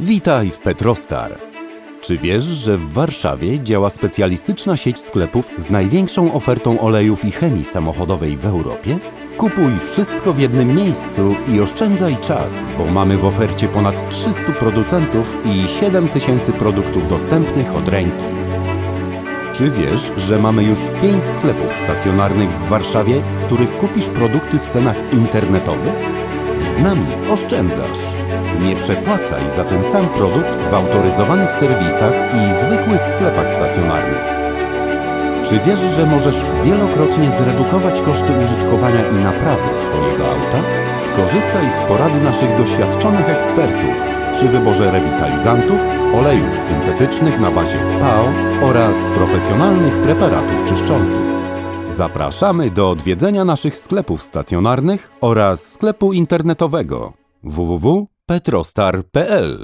Witaj w Petrostar. Czy wiesz, że w Warszawie działa specjalistyczna sieć sklepów z największą ofertą olejów i chemii samochodowej w Europie? Kupuj wszystko w jednym miejscu i oszczędzaj czas, bo mamy w ofercie ponad 300 producentów i 7000 produktów dostępnych od ręki. Czy wiesz, że mamy już 5 sklepów stacjonarnych w Warszawie, w których kupisz produkty w cenach internetowych? Z nami oszczędzasz. Nie przepłacaj za ten sam produkt w autoryzowanych serwisach i zwykłych sklepach stacjonarnych. Czy wiesz, że możesz wielokrotnie zredukować koszty użytkowania i naprawy swojego auta? Skorzystaj z porady naszych doświadczonych ekspertów przy wyborze rewitalizantów, olejów syntetycznych na bazie PAO oraz profesjonalnych preparatów czyszczących. Zapraszamy do odwiedzenia naszych sklepów stacjonarnych oraz sklepu internetowego www.petrostar.pl